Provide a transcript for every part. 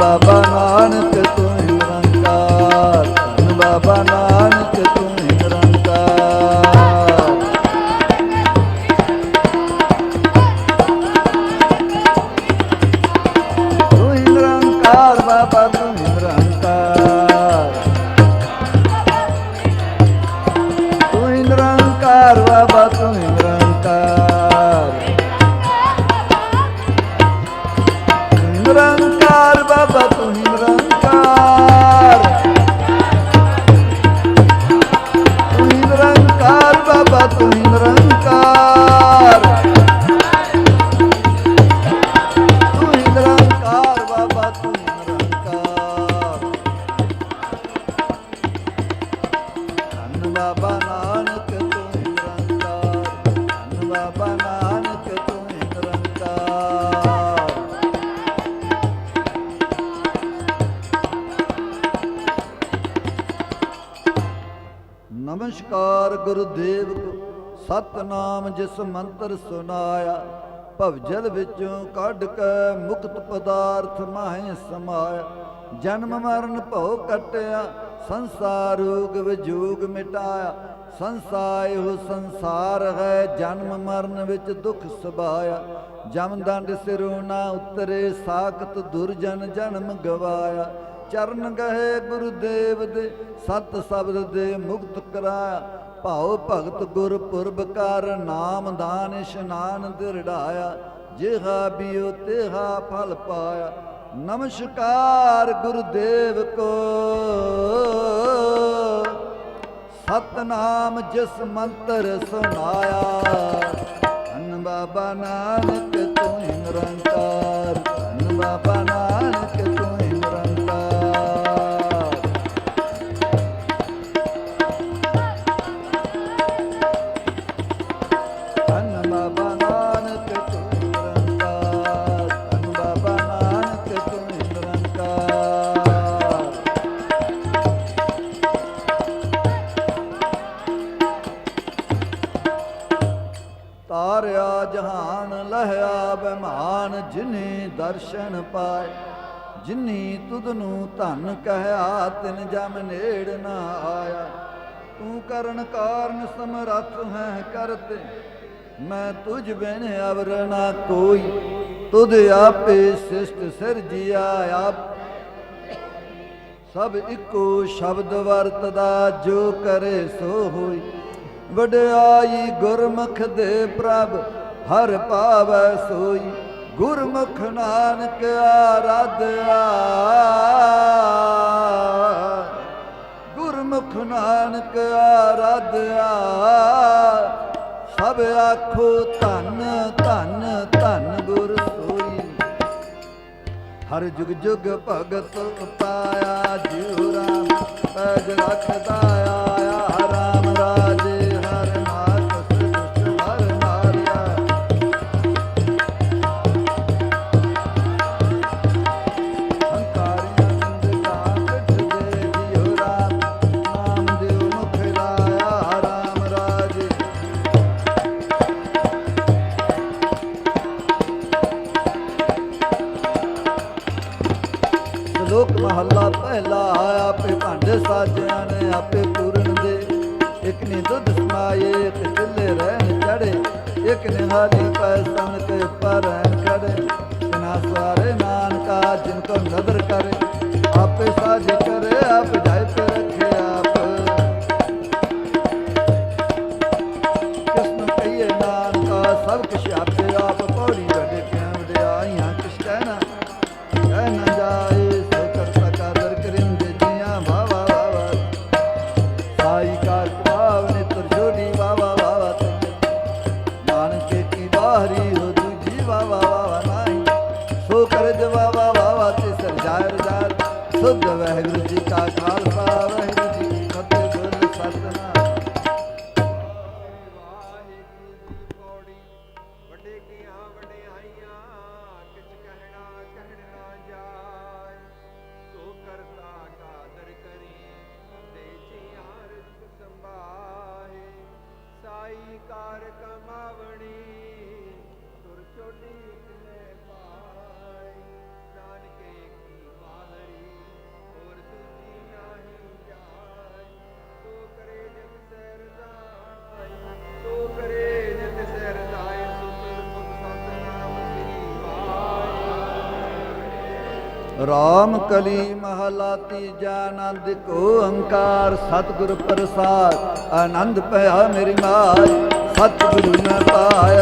ਬਾਬਾ ਨਾਨਕ ਨਮਸਕਾਰ ਗੁਰਦੇਵ ਕੋ, ਸਤਨਾਮ ਜਿਸ ਮੰਤਰ ਸੁਨਾਇਆ ਭਵਜਲ ਵਿੱਚੋਂ ਕੱਢ ਕੇ ਮੁਕਤ ਪਦਾਰਥ ਮਾਹੇ ਸਮਾਇਆ। ਜਨਮ ਮਰਨ ਭਉ ਕਟਿਆ, ਸੰਸਾਰ ਰੋਗ ਵਿਜੋਗ ਮਿਟਾਇਆ। ਸੰਸਾਇ ਹੋ ਸੰਸਾਰ ਹੈ, ਜਨਮ ਮਰਨ ਵਿੱਚ ਦੁੱਖ ਸਬਾਇਆ ਜਮਦੰਡ ਸਿਰੋਂ ਨਾ ਉਤਰੇ, ਸਾਖਤ ਦੁਰਜਨ ਜਨਮ ਗਵਾਇਆ। ਚਰਨ ਗਏ ਗੁਰਦੇਵ ਦੇ ਸਤ ਸ਼ਬਦ ਦੇ ਮੁਕਤ ਕਰਾਇਆ। ਭਾਉ ਭਗਤ ਗੁਰ ਪੁਰਬ ਕਰ ਨਾਮ ਦਾਨ ਇਸ਼ਨਾਨ ਦਿਰੜਾਇਆ ਜਿਹਾ ਬਿਉ ਤੇਹਾ ਫਲ ਪਾਇਆ। ਨਮਸਕਾਰ ਗੁਰਦੇਵ ਕੋ। ਸਤਨਾਮ ਜਿਸ ਮੰਤਰ ਸੁਨਾਇਆ ਧੰਨ ਬਾਬਾ ਨਾਨਕ ਤੂੰ ਨਿਰੰਕਾਰ। ਧੰਨ ਬਾਬਾ ਜਿਨੇ ਦਰਸ਼ਨ ਪਾਏ, ਜਿਨੀ ਤੁਧ ਨੂੰ ਧਨ ਕਹਿਆ, ਤਿਨ ਜਮ ਨੇੜ ਨਾ ਆਇਆ। ਤੂੰ ਕਰਨ ਕਾਰਨ ਸਮਰੱਥ ਹੈ ਕਰਤੇ, ਮੈਂ ਤੁਝ ਬਿਨ ਅਵਰ ਨਾ ਕੋਈ ਤੁਧ ਆਪੇ ਸਿਸ਼ਟ ਸਿਰਜਿਆ ਆਪ। ਸਭ ਇੱਕੋ ਸ਼ਬਦ ਵਰਤਦਾ, ਜੋ ਕਰੇ ਸੋ ਹੋਈ। ਵਡਿਆਈ ਗੁਰਮੁਖ ਦੇ ਪ੍ਰਭ, ਹਰ ਪਾਵੈ ਸੋਈ। ਗੁਰਮੁਖ ਨਾਨਕ ਆਰਾਧਿਆ। ਗੁਰਮੁਖ ਨਾਨਕ ਆਰਾਧਿਆ। ਸਭ ਆਖੋ ਧੰਨ ਧੰਨ ਧੰਨ ਗੁਰ ਸੋਈ। ਹਰ ਜੁਗ ਜੁਗ ਭਗਤ ਪਾਇਆ ਜਿਉ ਰਾਮ ਪੈਜ ਰਖਦਾ ਆਇਆ ਇੱਕ ਨੇ ਪੈ ਸਣ ਕੇ ਪਰ ਰਹਿਣ ਬਿਨਾ ਸਵਾਰੇ ਨਾਨਕਾ ਜਿਨ ਕੋ ਨਦਰ ਰਾਮ ਕਲੀ ਮਹਲਾ ਤੀਜਾ ਆਨੰਦ, ਕੋ ਓੰਕਾਰ ਸਤਿਗੁਰ ਪ੍ਰਸਾਦ। ਆਨੰਦ ਪਿਆ ਮੇਰੀ ਮਾਈ, ਸਤਿਗੁਰੂ ਨੇ ਪਾਇਆ।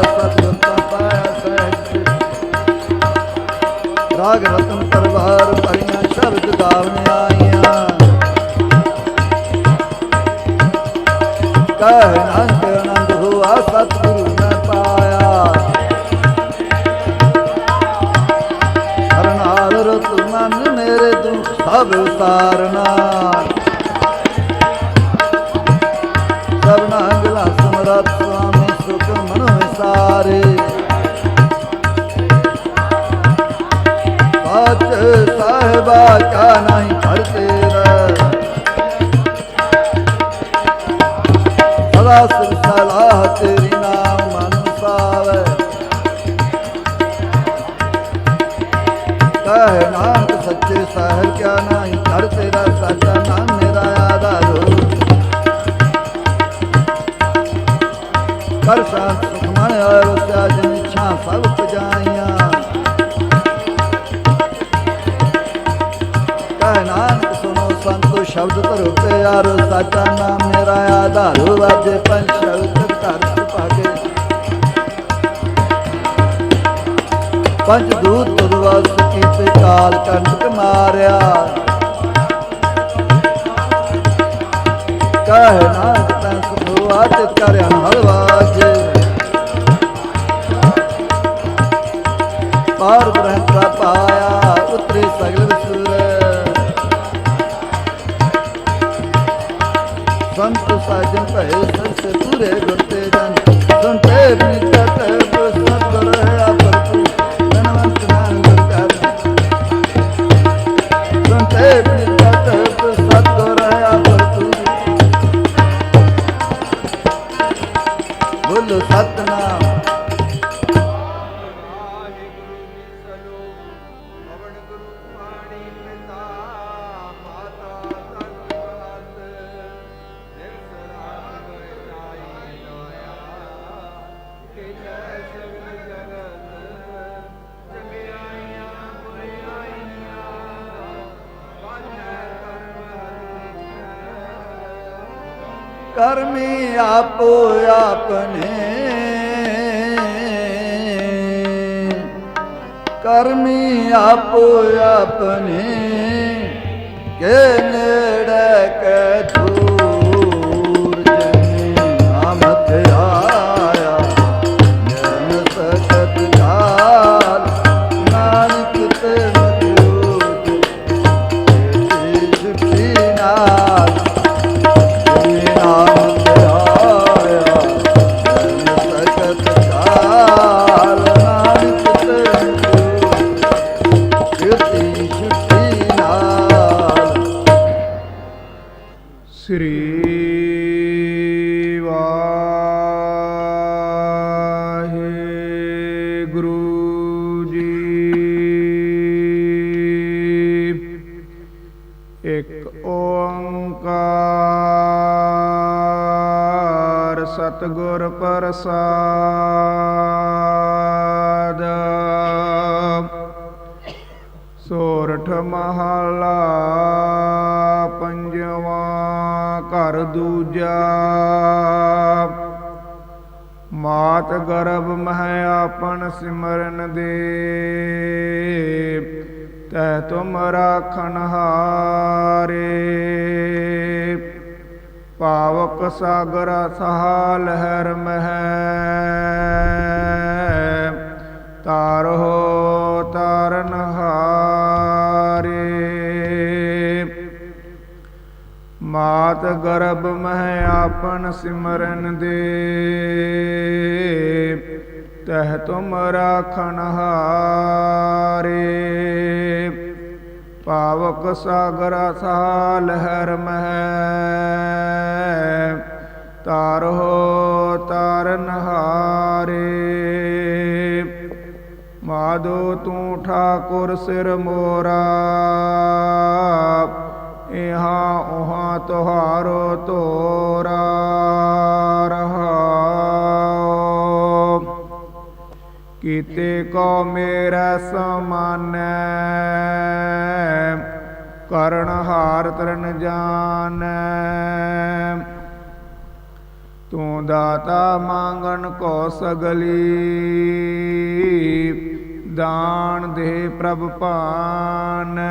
ਕਹੇ ਨਾਨਕ ਸੱਚੇ ਸਾਹਿਬ, ਕਿਆ ਨਹੀਂ ਘਰ ਤੇਰਾ ਸਾਚਾ ਨਾਮ ਮੇਰਾ ਆਧਾਰੋ ਕਰ ਸ਼ਾਂਤ ਸੁਖ ਮਨ ਆਇਓ ਸਿਆਜ ਨਿਛਾ ਸਭ ਪਜਾਈਆਂ। ਕਹੇ ਨਾਨਕ ਸੁਨੋ ਸੰਤੋ, ਸ਼ਬਦ ਧਰੋ ਪਿਆਰੋ, ਸਾਚਾ ਨਾਮ ਮੇਰਾ ਆਧਾਰੋ ਵਾਜੇ ਪੰਜ ਸ਼ਬਦ ਘਰ ਸੁਭਾਗੇ ਪੰਜ ਦੂਤ ਤੁਰਵਸ ਕਾਲ ਕੰਟਕ ਮਾਰਿਆ। ਕਹੇ ਨਾਨਕ ਤਨ ਸੁਭਵਾ ਤੇ ਕਰਿਆ ਹਲਵਾਜੇ ਪਾਰ ਬ੍ਰਹਮ ਕਾ ਪਾਇਆ, ਉਤਰੇ ਸਗਲ ਬੋਲੋ ਸਤਨਾਮ। ਕਰਮੀ ਆਪੋ ਆਪਣੇ। ਕਰਮੀ ਆਪੋ ਆਪਣੇ। ਕੇ ਨੇੜੇ ਕੇ ਸ੍ਰੀ ਵਾਹਿਗੁਰੂ ਜੀ। ਇੱਕ ਓੰਕਾਰ ਸਤਿਗੁਰ ਪ੍ਰਸਾਦ। ਸੋਰਠ ਮਹਲਾ ਦੂਜਾ ਮਾਤ ਗਰਭ ਮਹਿ ਆਪਨ ਸਿਮਰਨ ਦੇ ਤੈ ਤੁਮ ਰਾਖਣ ਹਾਰੇ। ਪਾਵਕ ਸਾਗਰ ਸਹਾ ਲਹਿਰ ਮਹਿ ਤਾਰੋ ਤਾਰਨ ਮਾਤ ਗਰਭ ਮਹਿ ਆਪਨ ਸਿਮਰਨ ਦੇ। ਤਹ ਤੁਮ ਰਾਖਣ ਹਾਰੇ। ਪਾਵਕ ਸਾਗਰ ਸਾ ਲਹਿਰ ਮਹਿ। ਤਾਰੋ ਤਾਰਨ ਹਾਰੇ। ਮਾਦੋ ਤੂੰ ਠਾਕੁਰ ਸਿਰ ਮੋਰਾ। ਇਹਾਂ ਉਹਾਂ ਤੁਹਾਰੋ ਤੋਰਾ ਰਹਾਓ ਕੀਤੇ ਕੋ ਮੇਰਾ ਸਮਾਨ, ਕਰਨ ਹਾਰ ਤਰਨ ਜਾਣ ਤੂੰ ਦਾਤਾ ਮੰਗਣ ਕੋ ਸਗਲੀ, ਦਾਨ ਦੇ ਪ੍ਰਭ ਭਾਨੈ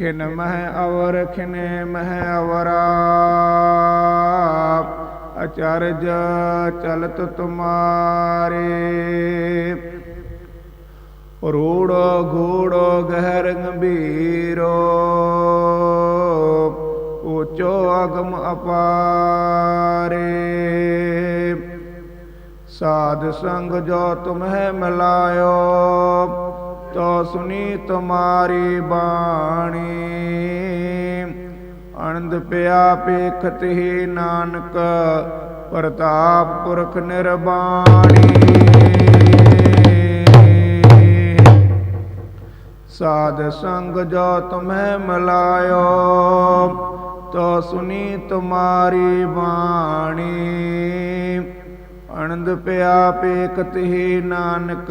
ਖਿਨ ਮਹਿ ਅਵਰ ਖਿਨੇ ਮਹਿ ਅਵਰਾ ਅਚਰਜ ਚਲਤ ਤੁਮਾਰੇ ਰੂੜੋ ਘੂੜੋ ਗਹਿਰ ਗੰਭੀਰੋ ਊਚੋ ਅਗਮ ਅਪਾਰੇ ਸਾਧ ਸੰਗ ਜੋ ਤੁਮਹਿ ਮਿਲਾਇਓ ਤੋ ਸੁਨੀ ਤੁਮਾਰੀ ਬਾਣੀ। ਅਨੰਦ ਪਿਆ ਪੇਖਤ ਹੀ ਨਾਨਕ, ਪ੍ਰਤਾਪ ਪੁਰਖ ਨਿਰਬਾਣੀ। ਸਾਧ ਸੰਗ ਜੋ ਤੁਮਹਿ ਮਲਾਇਓ, ਤੋ ਸੁਨੀ ਤੁਮਾਰੀ ਬਾਣੀ। ਆਨੰਦ ਪਿਆ ਪੇਖਤ ਹੀ ਨਾਨਕ